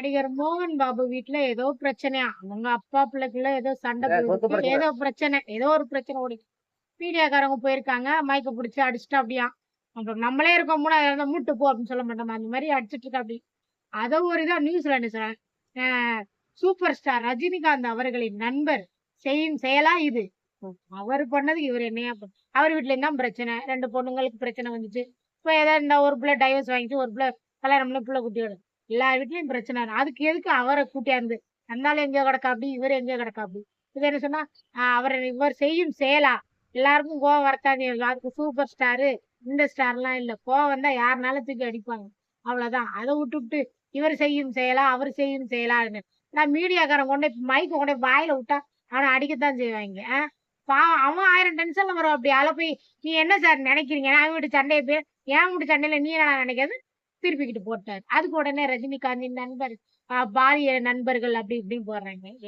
நடிகர் மோகன் பாபு வீட்ல ஏதோ பிரச்சனையா? அவங்க அப்பா பிள்ளைக்குள்ள ஏதோ சண்டை. ஏதோ பிரச்சனை ஏதோ ஒரு பிரச்சனை ஓடி. மீடியாக்காரங்க போயிருக்காங்க மைக்க பிடிச்சி அடிச்சுட்டு அப்படியா? அப்புறம் நம்மளே இருக்கோம் மூணா இருந்தா மூட்டு போ அப்படின்னு சொல்ல மாட்டோமா? அந்த மாதிரி அடிச்சிட்டு இருக்கா அப்படி. அதை ஒரு இதா நியூஸ்ல சொல்றேன் சூப்பர் ஸ்டார் ரஜினிகாந்த் அவர்களின் நண்பர் செய்யும் செயலா இது. அவர் பண்ணது இவர் என்னையா அவர் வீட்ல இருந்தா பிரச்சனை. ரெண்டு பொண்ணுங்களுக்கு பிரச்சனை வந்துச்சு. இப்போ ஏதாவது இந்த ஒரு பிள்ளை டைவர்ஸ் வாங்கிட்டு ஒரு பிள்ளை கல்யாணம் பண்ணி பிள்ளை குட்டியோட எல்லார் வீட்லயும் பிரச்சனை அதுக்கு எதுக்கு அவரை கூட்டியாந்து அந்தாலும் எங்கேயோ கிடக்காப்படி இவர் எங்கேயோ கிடக்காப்படி இது என்ன சொன்னா அவர் இவர் செய்யும் செயலா? எல்லாருக்கும் கோவம் வரத்தாது அதுக்கு சூப்பர் ஸ்டாரு இந்த ஸ்டார்லாம் இல்ல. கோவம் வந்தா யாருனாலும் தூக்கி அடிப்பாங்க. அவ்வளவுதான். அதை விட்டுவிட்டு இவர் செய்யும் செயலா அவர் செய்யும் செயலான்னு. நான் மீடியாக்காரன் கொண்டு போய் மைக்க கொண்டு போய் வாயில விட்டா அவனை அடிக்கத்தான் செய்வாங்க. பாவம் அவன் ஆயிரம் டென்ஷன்ல வரும் அப்படி. அதில் போய் நீ என்ன சார் நினைக்கிறீங்க? நான் வீட்டு சண்டையை போய் என் வீட்டு சண்டையில நீ என்ன நினைக்காது திருப்பிக்கிட்டு போட்டார். அதுக்கு உடனே ரஜினிகாந்தின் நண்பர் ஆஹ் பாலிய நண்பர்கள் அப்படி இப்படின்னு போடுறாங்க.